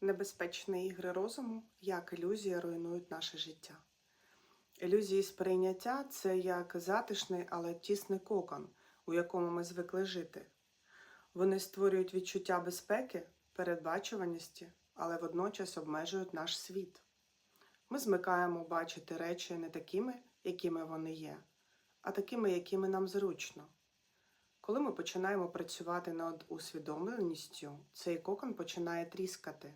Небезпечні ігри розуму, як ілюзії руйнують наше життя. Ілюзії сприйняття це як затишний, але тісний кокон, у якому ми звикли жити. Вони створюють відчуття безпеки, передбачуваності, але водночас обмежують наш світ. Ми змикаємо бачити речі не такими, якими вони є, а такими, якими нам зручно. Коли ми починаємо працювати над усвідомленістю, цей кокон починає тріскати,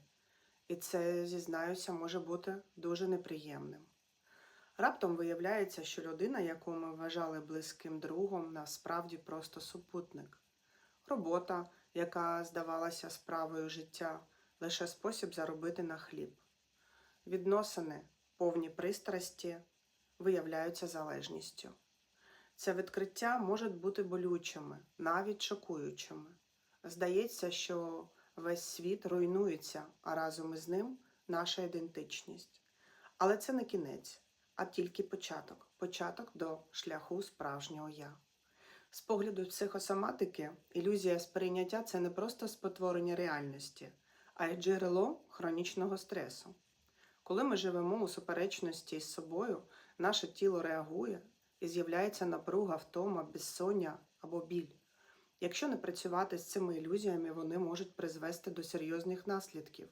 і це, зізнаюся, може бути дуже неприємним. Раптом виявляється, що людина, яку ми вважали близьким другом, насправді просто супутник. Робота, яка здавалася справою життя, лише спосіб заробити на хліб. Відносини, повні пристрасті, виявляються залежністю. Це відкриття можуть бути болючими, навіть шокуючими. Здається, що весь світ руйнується, а разом із ним наша ідентичність. Але це не кінець, а тільки початок початок до шляху справжнього я. З погляду психосоматики, ілюзія сприйняття це не просто спотворення реальності, а й джерело хронічного стресу. Коли ми живемо у суперечності з собою, наше тіло реагує і з'являється напруга, втома, безсоння або біль. Якщо не працювати з цими ілюзіями, вони можуть призвести до серйозних наслідків: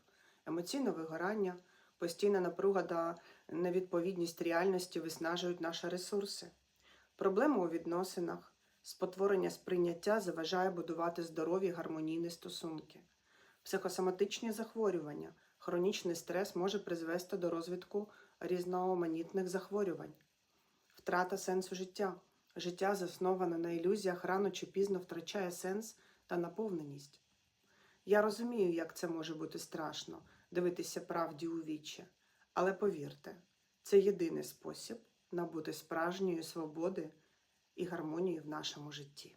емоційне вигорання, постійна напруга та невідповідність реальності виснажують наші ресурси. Проблема у відносинах, спотворення сприйняття заважає будувати здорові гармонійні стосунки. Психосоматичні захворювання, хронічний стрес може призвести до розвитку різноманітних захворювань, втрата сенсу життя. Життя, засноване на ілюзіях, рано чи пізно втрачає сенс та наповненість. Я розумію, як це може бути страшно дивитися правді у вічі, але повірте, це єдиний спосіб набути справжньої свободи і гармонії в нашому житті.